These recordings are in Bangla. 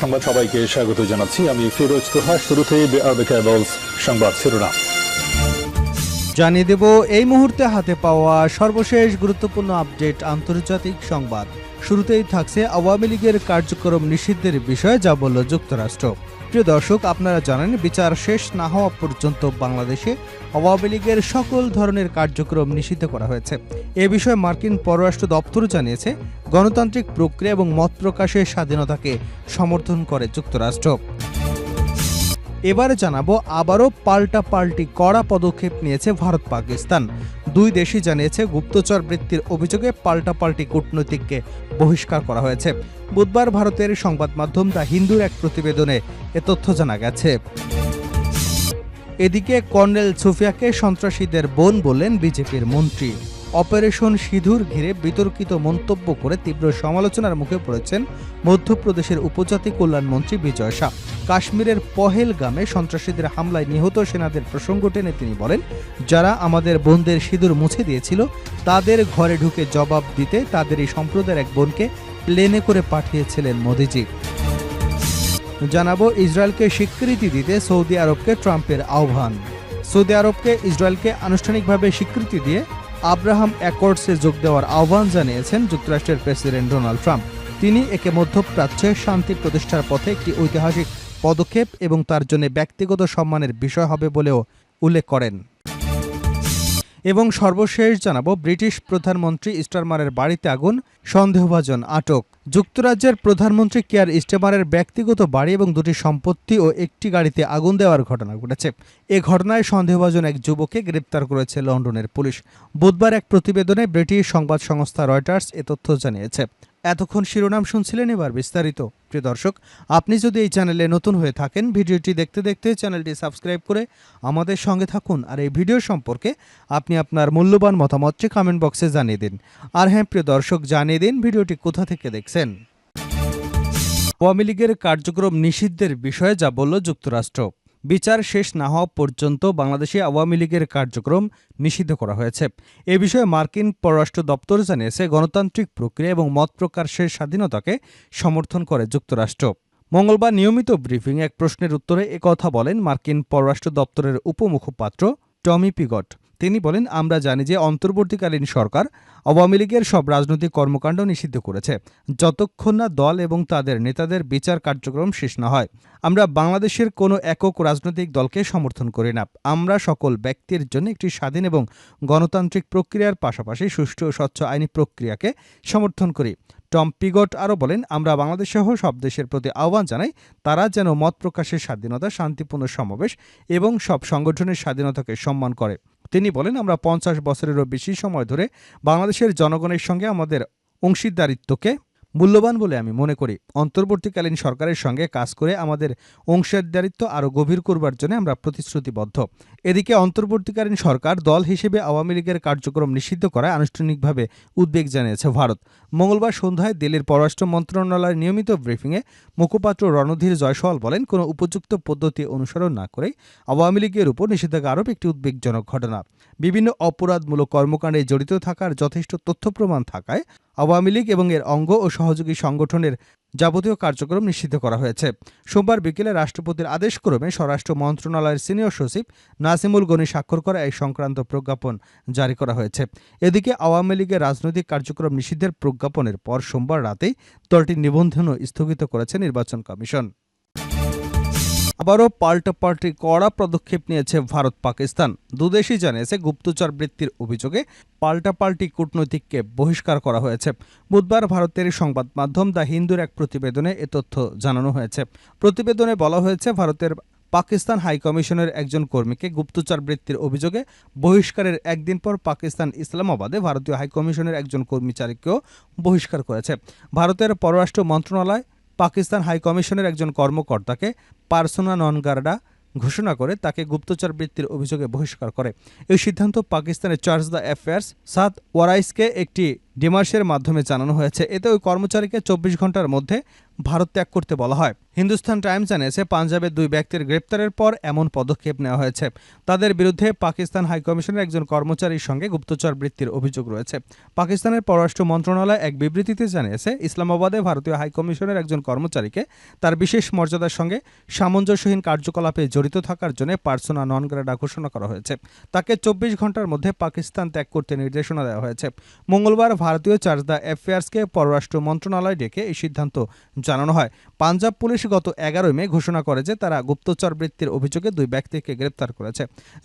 সংবাদ সবাইকে স্বাগত জানাচ্ছি। আমি ফিরোজ তোহা, শুরুতে সংবাদ শিরোনাম। জানিয়ে দেব, এই মুহূর্তে হাতে পাওয়া সর্বশেষ গুরুত্বপূর্ণ আপডেট আন্তর্জাতিক সংবাদ। শুরুতেই থাকছে আওয়ামী লীগের কার্যক্রম নিষিদ্ধের বিষয়ে যা বলল যুক্তরাষ্ট্র। প্রিয় দর্শক, আপনারা জানেন, বিচার শেষ না হওয়া পর্যন্ত বাংলাদেশে আওয়ামী লীগের সকল ধরনের কার্যক্রম নিষিদ্ধ করা হয়েছে। এ বিষয়ে মার্কিন পররাষ্ট্র দপ্তর জানিয়েছে, গণতান্ত্রিক প্রক্রিয়া এবং মত প্রকাশের স্বাধীনতাকে সমর্থন করে যুক্তরাষ্ট্র। এবারে জানাব, আবারও পাল্টা পাল্টি কড়া পদক্ষেপ নিয়েছে ভারত পাকিস্তান দুই দেশই জানিয়েছে গুপ্তচর বৃত্তির অভিযোগে পাল্টাপাল্টি কূটনৈতিককে বহিষ্কার করা হয়েছে। বুধবার ভারতের সংবাদ মাধ্যম দ্য হিন্দুর এক প্রতিবেদনে এ তথ্য জানা গেছে। এদিকে কর্নেল সুফিয়াকে সন্ত্রাসীদের বোন বললেন বিজেপির মন্ত্রী। অপারেশন সিঁধুর ঘিরে বিতর্কিত মন্তব্য করে তীব্র সমালোচনার মুখে পড়েছেন মধ্যপ্রদেশের উপজাতি কল্যাণ মন্ত্রী বিজয় শাহ। কাশ্মীরের পহেলগামে সন্ত্রাসীদের হামলায় নিহত সেনাদের প্রসঙ্গ টেনে তিনি বলেন, যারা আমাদের বোনদের সিঁদুর মুছে দিয়েছিল, তাদের ঘরে ঢুকে জবাব দিতে তাদের এই সম্প্রদায়ের এক বোনকে প্লেনে করে পাঠিয়েছিলেন মোদিজি। জানাব, ইসরায়েলকে স্বীকৃতি দিতে সৌদি আরবকে ট্রাম্পের আহ্বান। সৌদি আরবকে ইসরায়েলকে আনুষ্ঠানিকভাবে স্বীকৃতি দিয়ে আব্রাহাম অ্যাকর্ডসে যোগ দেওয়ার আহ্বান জানিয়েছেন যুক্তরাষ্ট্রের প্রেসিডেন্ট ডোনাল্ড ট্রাম্প। তিনি একে মধ্যপ্রাচ্যে শান্তি প্রতিষ্ঠার পথে একটি ঐতিহাসিক পদক্ষেপ এবং তার জন্য ব্যক্তিগত সম্মানের বিষয় হবে বলেও উল্লেখ করেন। এবং সর্বশেষ জানাব, ব্রিটিশ প্রধানমন্ত্রী স্টারমারের বাড়িতে আগুন, সন্দেহভাজন আটক। যুক্তরাজ্যের প্রধানমন্ত্রী কেয়ার স্টেমারের ব্যক্তিগত বাড়ি এবং দুটি সম্পত্তি ও একটি গাড়িতে আগুন দেওয়ার ঘটনা ঘটেছে। এ ঘটনায় সন্দেহভাজন এক যুবককে গ্রেপ্তার করেছে লন্ডনের পুলিশ। বুধবার এক প্রতিবেদনে ব্রিটিশ সংবাদ সংস্থা রয়টার্স এ তথ্য জানিয়েছে। এতক্ষণ শিরোনাম শুনছিলেন এবার বিস্তারিত। প্রিয় দর্শক, আপনি যদি এই চ্যানেলে নতুন হয়ে থাকেন, ভিডিওটি দেখতে দেখতে চ্যানেলটি সাবস্ক্রাইব করে আমাদের সঙ্গে থাকুন আর এই ভিডিও সম্পর্কে আপনি আপনার মূল্যবান মতামতটি কমেন্ট বক্সে জানিয়ে দিন। আর হ্যাঁ প্রিয় দর্শক, জানিয়ে দিন ভিডিওটি কোথা থেকে দেখছেন। আওয়ামী লীগের কার্যক্রম নিষিদ্ধের বিষয়ে যা বলল যুক্তরাষ্ট্র। বিচার শেষ না হওয়া পর্যন্ত বাংলাদেশে আওয়ামী লীগের কার্যক্রম নিষিদ্ধ করা হয়েছে। এ বিষয়ে মার্কিন পররাষ্ট্র দপ্তর জানিয়েছে, গণতান্ত্রিক প্রক্রিয়া এবং মত প্রকাশের স্বাধীনতাকে সমর্থন করে যুক্তরাষ্ট্র। মঙ্গলবার নিয়মিত ব্রিফিং এক প্রশ্নের উত্তরে একথা বলেন মার্কিন পররাষ্ট্র দপ্তরের উপমুখপাত্র টমি পিগট। তিনি বলেন, আমরা জানি যে অন্তর্বর্তীকালীন সরকার আওয়ামী লীগের সব রাজনৈতিক কর্মকাণ্ড নিষিদ্ধ করেছে। যতক্ষণ না দল এবং তাদের নেতাদের বিচার কার্যক্রম শেষ না হয়, আমরা বাংলাদেশের কোনো একক রাজনৈতিক দলকে সমর্থন করি না। আমরা সকল ব্যক্তির জন্য একটি স্বাধীন এবং গণতান্ত্রিক প্রক্রিয়ার পাশাপাশি সুষ্ঠু ও স্বচ্ছ আইনি প্রক্রিয়াকে সমর্থন করি। টম পিগট আরও বলেন, আমরা বাংলাদেশসহ সব দেশের প্রতি আহ্বান জানাই, তারা যেন মত প্রকাশের স্বাধীনতা শান্তিপূর্ণ সমাবেশ এবং সব সংগঠনের স্বাধীনতাকে সম্মান করে। তিনি বলেন আমরা পঞ্চাশ বছরেরও বেশি সময় ধরে বাংলাদেশের জনগণের সঙ্গে আমাদের অংশীদারিত্বকে মূল্যবান বলে আমি মনে করি। অন্তর্বর্তীকালীন সরকারের সঙ্গে কাজ করে আমাদের অংশীদারিত্ব আরও গভীর করবার জন্য আমরা প্রতিশ্রুতিবদ্ধ। এদিকে অন্তর্বর্তীকালীন সরকার দল হিসেবে আওয়ামী লীগের কার্যক্রম নিষিদ্ধ করায় আনুষ্ঠানিকভাবে উদ্বেগ জানিয়েছে ভারত। মঙ্গলবার সন্ধ্যায় দিল্লির পররাষ্ট্র মন্ত্রণালয়ের নিয়মিত ব্রিফিংয়ে মুখপাত্র রণধীর জয়সওয়াল বলেন, কোনো উপযুক্ত পদ্ধতি অনুসরণ না করে আওয়ামী লীগের উপর নিষেধাজ্ঞা আরোপ একটি উদ্বেগজনক ঘটনা। বিভিন্ন অপরাধমূলক কর্মকাণ্ডে জড়িত থাকার যথেষ্ট তথ্য প্রমাণ থাকায় আওয়ামী লীগ এবং এর অঙ্গ ও সহযোগী সংগঠনের যাবতীয় কার্যক্রম নিষিদ্ধ করা হয়েছে। সোমবার বিকেলে রাষ্ট্রপতির আদেশক্রমে স্বরাষ্ট্র মন্ত্রণালয়ের সিনিয়র সচিব নাসিমুল গনি স্বাক্ষর করা এই সংক্রান্ত প্রজ্ঞাপন জারি করা হয়েছে। এদিকে আওয়ামী লীগের রাজনৈতিক কার্যক্রম নিষিদ্ধের প্রজ্ঞাপনের পর সোমবার রাতেই দলটির নিবন্ধনও স্থগিত করেছে নির্বাচন কমিশন। আবারও পাল্টাপাল্টি কড়া পদক্ষেপ নিয়েছে ভারত পাকিস্তান। দুদেশই জানিয়েছে গুপ্তচর বৃত্তির অভিযোগে পাল্টাপাল্টি কূটনৈতিককে বহিষ্কার করা হয়েছে। বুধবার ভারতের সংবাদ মাধ্যম দ্য হিন্দুর এক প্রতিবেদনে এ তথ্য জানানো হয়েছে। প্রতিবেদনে বলা হয়েছে, ভারতের পাকিস্তান হাইকমিশনের একজন কর্মীকে গুপ্তচর বৃত্তির অভিযোগে বহিষ্কারের একদিন পর পাকিস্তান ইসলামাবাদে ভারতীয় হাইকমিশনের একজন কর্মচারীকেও বহিষ্কার করেছে। ভারতের পররাষ্ট্র মন্ত্রণালয় পাকিস্তান হাইকমিশনের একজন কর্মকর্তাকে পার্সোনা নন গার্ডা ঘোষণা করে তাকে গুপ্তচর বৃত্তির অভিযোগে বহিষ্কার করে। এই সিদ্ধান্ত পাকিস্তানের চার্জ দ্য অ্যাফেয়ার্স সাদ ওয়ারাইসকে একটি ডিমার্সের মাধ্যমে জানানো হয়েছে, এতে ওই কর্মচারীকে চব্বিশ ঘণ্টার মধ্যে ভারত ত্যাগ করতে বলা হয়। হিন্দুস্তান টাইমস জানিয়েছে, পাঞ্জাবের দুই ব্যক্তির গ্রেপ্তারের পর এমন পদক্ষেপ নেওয়া হয়েছে। তাদের বিরুদ্ধে পাকিস্তান হাইকমিশনের একজন কর্মচারীর সঙ্গে গুপ্তচর বৃত্তির অভিযোগ রয়েছে। পাকিস্তানের পররাষ্ট্র মন্ত্রণালয় এক বিবৃতিতে জানিয়েছে, ইসলামাবাদে ভারতীয় হাইকমিশনের একজন কর্মচারীকে তার বিশেষ মর্যাদার সঙ্গে সামঞ্জস্যহীন কার্যকলাপে জড়িত থাকার জন্য পার্সোনা নন গ্রেডা ঘোষণা করা হয়েছে। তাকে চব্বিশ ঘণ্টার মধ্যে পাকিস্তান ত্যাগ করতে নির্দেশনা দেওয়া হয়েছে। মঙ্গলবার ভারতীয় চার্জ দ্য অ্যাফেয়ার্সকে পররাষ্ট্র মন্ত্রণালয় ডেকে এই সিদ্ধান্ত জানানো হয়। পাঞ্জাব পুলিশ গত এগারোই মে ঘোষণা করে যে তারা গুপ্তচর বৃত্তির অভিযোগে দুই ব্যক্তিকে গ্রেপ্তার করেছে।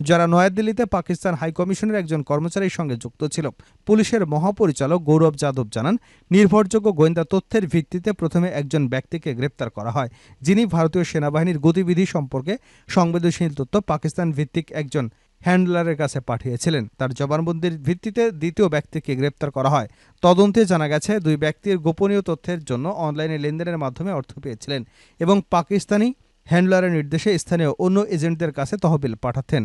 যারা নয়াদিল্লিতে পাকিস্তান হাইকমিশনের একজন কর্মচারীর সঙ্গে যুক্ত ছিল। পুলিশের মহাপরিচালক গৌরব যাদব জানান, নির্ভরযোগ্য গোয়েন্দা তথ্যের ভিত্তিতে প্রথমে একজন ব্যক্তিকে গ্রেপ্তার করা হয়, যিনি ভারতীয় সেনাবাহিনীর গতিবিধি সম্পর্কে সংবেদনশীল তথ্য পাকিস্তান ভিত্তিক একজন হ্যান্ডলারের কাছে পাঠিয়েছিলেন। তার জবানবন্দির ভিত্তিতে দ্বিতীয় ব্যক্তিকে গ্রেপ্তার করা হয়। তদন্তে জানা গেছে, দুই ব্যক্তির গোপনীয় তথ্যের জন্য অনলাইনে লেনদেনের মাধ্যমে অর্থ পেয়েছিলেন এবং পাকিস্তানি হ্যান্ডলারের নির্দেশে স্থানীয় অন্য এজেন্টদের কাছে তহবিল পাঠাতেন।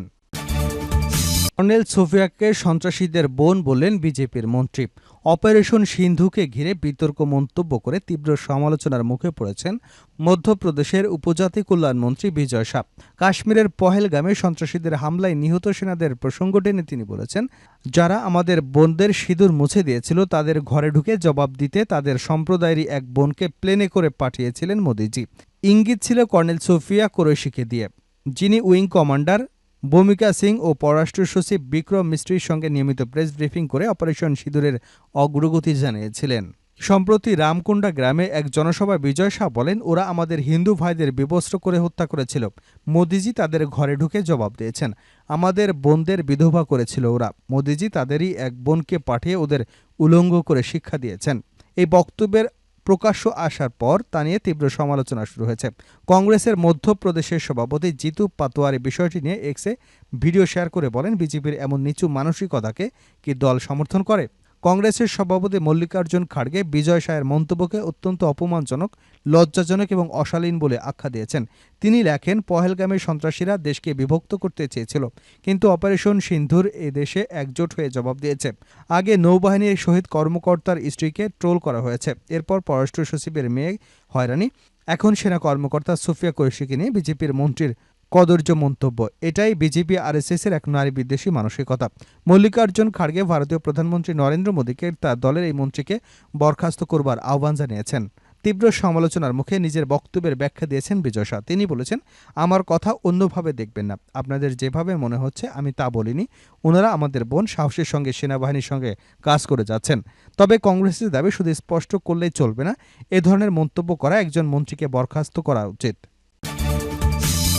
কর্নেল সোফিয়াকে সন্ত্রাসীদের বোন বললেন বিজেপির মন্ত্রী। অপারেশন সিন্ধুকে ঘিরে বিতর্ক মন্তব্য করে তীব্র সমালোচনার মুখে পড়েছেন মধ্যপ্রদেশের উপজাতি কল্যাণ মন্ত্রী বিজয় সাপ। কাশ্মীরের পহেলগামে সন্ত্রাসীদের হামলায় নিহত সেনাদের প্রসঙ্গ টেনে তিনি বলেছেন, যারা আমাদের বোনদের সিঁদুর মুছে দিয়েছিল, তাদের ঘরে ঢুকে জবাব দিতে তাদের সম্প্রদায়েরই এক বোনকে প্লেনে করে পাঠিয়েছিলেন মোদিজি। ইঙ্গিত ছিল কর্নেল সোফিয়া কোরেশিকে দিয়ে। যিনি উইং কমান্ডার ভূমিকা সিং ও পররাষ্ট্র সচিব বিক্রম মিস্ত্রির সঙ্গে নিয়মিত প্রেস ব্রিফিং করে অপারেশন সিঁদুরের অগ্রগতি জানিয়েছিলেন। সম্প্রতি রামকুণ্ডা গ্রামে এক জনসভায় বিজয় শাহ বলেন, ওরা আমাদের হিন্দু ভাইদের বিবস্ত্র করে হত্যা করেছিল। মোদিজি তাদের ঘরে ঢুকে জবাব দিয়েছেন। আমাদের বোনদের বিধবা করেছিল ওরা। মোদিজি তাদেরই এক বোনকে পাঠিয়ে ওদের উলঙ্গ করে শিক্ষা দিয়েছেন। এই বক্তব্যের প্রকাশ্য আসার পর তা নিয়ে তীব্র সমালোচনা শুরু হয়েছে। কংগ্রেসের মধ্যপ্রদেশের সভাপতি জিতু পাতোয়ারি বিষয়টি নিয়ে এক্সে ভিডিও শেয়ার করে বলেন, বিজেপির এমন নিচু মানসিকতাকে কি দল সমর্থন করে? কংগ্রেসের সভাপতি মল্লিকার্জুন খাড়গে বিজয় শাহের মন্তব্যকে অত্যন্ত অপমানজনক, লজ্জাজনক এবং অশালীন বলে আখ্যা দিয়েছেন। তিনি লেখেন পহেলগামের সন্ত্রাসীরা দেশকে বিভক্ত করতে চেয়েছিল, কিন্তু অপারেশন সিন্ধুর এ দেশে একজোট হয়ে জবাব দিয়েছে। আগে নৌবাহিনীর শহীদ কর্মকর্তার স্ত্রীকে ট্রোল করা হয়েছে। এরপর পররাষ্ট্র সচিবের মেয়ে হয়রানি। এখন সেনা কর্মকর্তা সুফিয়া কৈশিকে নিয়ে বিজেপির মন্ত্রীর কদর্য মন্তব্য। এটাই বিজেপি আরএসএস এর এক নারী বিদ্বেষী মানসিকতা। মল্লিকার্জুন খাড়গে ভারতীয় প্রধানমন্ত্রী নরেন্দ্র মোদীকে তার দলের এই মন্ত্রীকে বরখাস্ত করবার আহ্বান জানিয়েছেন। তীব্র সমালোচনার মুখে নিজের বক্তব্যের ব্যাখ্যা দিয়েছেন বিজয় শাহ। তিনি বলেছেন, আমার কথা অন্যভাবে দেখবেন না। আপনাদের যেভাবে মনে হচ্ছে, আমি তা বলিনি। ওনারা আমাদের বোন, সাহসের সঙ্গে, সেনাবাহিনীর সঙ্গে কাজ করে যাচ্ছেন। তবে কংগ্রেসের দাবি শুধু স্পষ্ট করলেই চলবে না। এ ধরনের মন্তব্য করা একজন মন্ত্রীকে বরখাস্ত করা উচিত।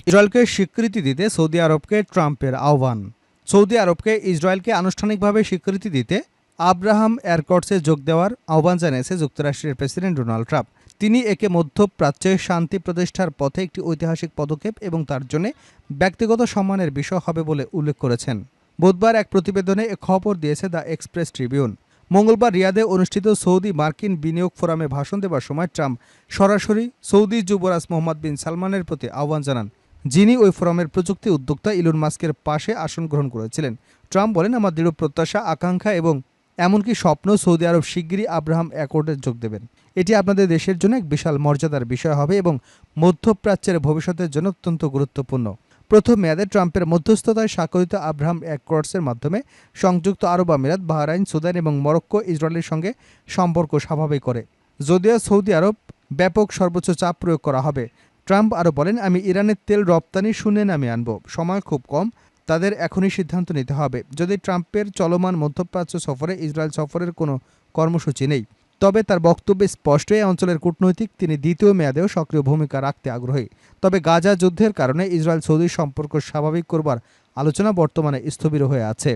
ইসরায়েলকে স্বীকৃতি দিতে সৌদি আরবকে ট্রাম্পের আহ্বান। সৌদি আরবকে ইসরায়েলকে আনুষ্ঠানিকভাবে স্বীকৃতি দিতে আব্রাহাম এয়ারকর্টসে যোগ দেওয়ার আহ্বান জানিয়েছে যুক্তরাষ্ট্রের প্রেসিডেন্ট ডোনাল্ড ট্রাম্প। তিনি একে মধ্যপ্রাচ্যে শান্তি প্রতিষ্ঠার পথে একটি ঐতিহাসিক পদক্ষেপ এবং তার জন্য ব্যক্তিগত সম্মানের বিষয় হবে বলে উল্লেখ করেছেন। বুধবার এক প্রতিবেদনে এ খবর দিয়েছে দ্য এক্সপ্রেস ট্রিবিউন। মঙ্গলবার রিয়াদে অনুষ্ঠিত সৌদি মার্কিন বিনিয়োগ ফোরামে ভাষণ দেওয়ার সময় ট্রাম্প সরাসরি সৌদি যুবরাজ মোহাম্মদ বিন সালমানের প্রতি আহ্বান জানান। যিনি ওই ফোরামের প্রযুক্তি উদ্যোক্তা ইলন মাস্কের পাশে আসন গ্রহণ করেছিলেন। ট্রাম্প বলেন, আমার দৃঢ় প্রত্যাশা, আকাঙ্ক্ষা এবং এমনকি স্বপ্ন সৌদি আরব শিগগিরই আব্রাহাম অ্যাকর্ডে যোগ দেবেন। এটি আপনাদের দেশের জন্য এক বিশাল মর্যাদার বিষয় হবে এবং মধ্যপ্রাচ্যের ভবিষ্যতের জন্য অত্যন্ত গুরুত্বপূর্ণ। প্রথম মেয়াদে ট্রাম্পের মধ্যস্থতায় স্বাক্ষরিত আব্রাহাম অ্যাকর্ডসের মাধ্যমে সংযুক্ত আরব আমিরাত, বাহরাইন, সুদান এবং মরক্কো, ইসরায়েলের সঙ্গে সম্পর্ক স্বাভাবিক করে। যদিও সৌদি আরব ব্যাপক সর্বোচ্চ চাপ প্রয়োগ করা হবে ট্রাম্প আরও বলেন, আমি ইরানের তেল রপ্তানি শূন্যে নামে আনব। সময় খুব কম। তাদের এখনই সিদ্ধান্ত নিতে হবে। যদি ট্রাম্পের চলমান মধ্যপ্রাচ্য সফরে ইসরায়েল সফরের কোনো কর্মসূচি নেই, তবে তার বক্তব্যে স্পষ্ট এই অঞ্চলের কূটনৈতিক তিনি দ্বিতীয় মেয়াদেও সক্রিয় ভূমিকা রাখতে আগ্রহী। তবে গাজা যুদ্ধের কারণে ইসরায়েল সৌদি সম্পর্ক স্বাভাবিক করবার আলোচনা বর্তমানে স্থবির হয়ে আছে।